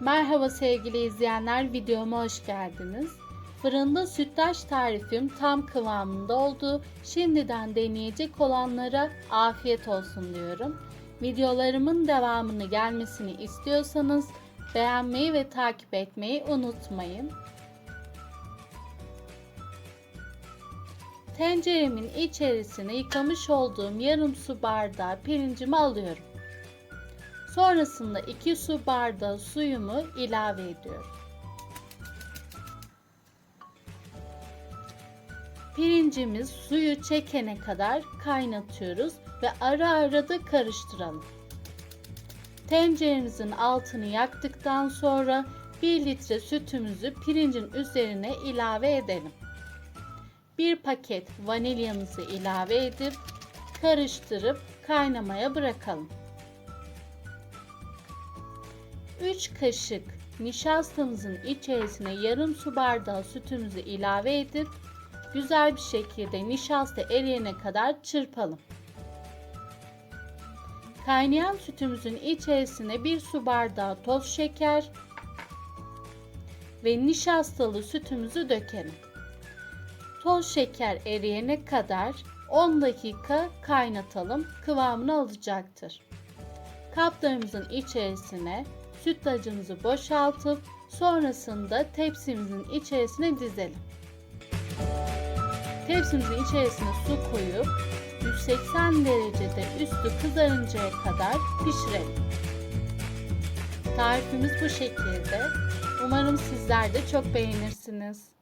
Merhaba sevgili izleyenler, videoma hoş geldiniz. Fırında sütlaç tarifim tam kıvamında oldu. Şimdiden deneyecek olanlara afiyet olsun diyorum. Videolarımın devamını gelmesini istiyorsanız beğenmeyi ve takip etmeyi unutmayın. Tenceremin içerisine yıkamış olduğum yarım su bardağı pirincimi alıyorum. Sonrasında 2 su bardağı suyumu ilave ediyorum. Pirincimiz suyu çekene kadar kaynatıyoruz ve ara ara da karıştıralım. Tenceremizin altını yaktıktan sonra 1 litre sütümüzü pirincin üzerine ilave edelim. 1 paket vanilyamızı ilave edip karıştırıp kaynamaya bırakalım. 3 kaşık nişastamızın içerisine yarım su bardağı sütümüzü ilave edip güzel bir şekilde nişasta eriyene kadar çırpalım. Kaynayan sütümüzün içerisine bir su bardağı toz şeker ve nişastalı sütümüzü dökelim. Toz şeker eriyene kadar 10 dakika kaynatalım. Kıvamını alacaktır. Kaplarımızın içerisine sütlacımızı boşaltıp sonrasında tepsimizin içerisine dizelim. Tepsimizin içerisine su koyup 180 derecede üstü kızarıncaya kadar pişirelim. Tarifimiz bu şekilde. Umarım sizler de çok beğenirsiniz.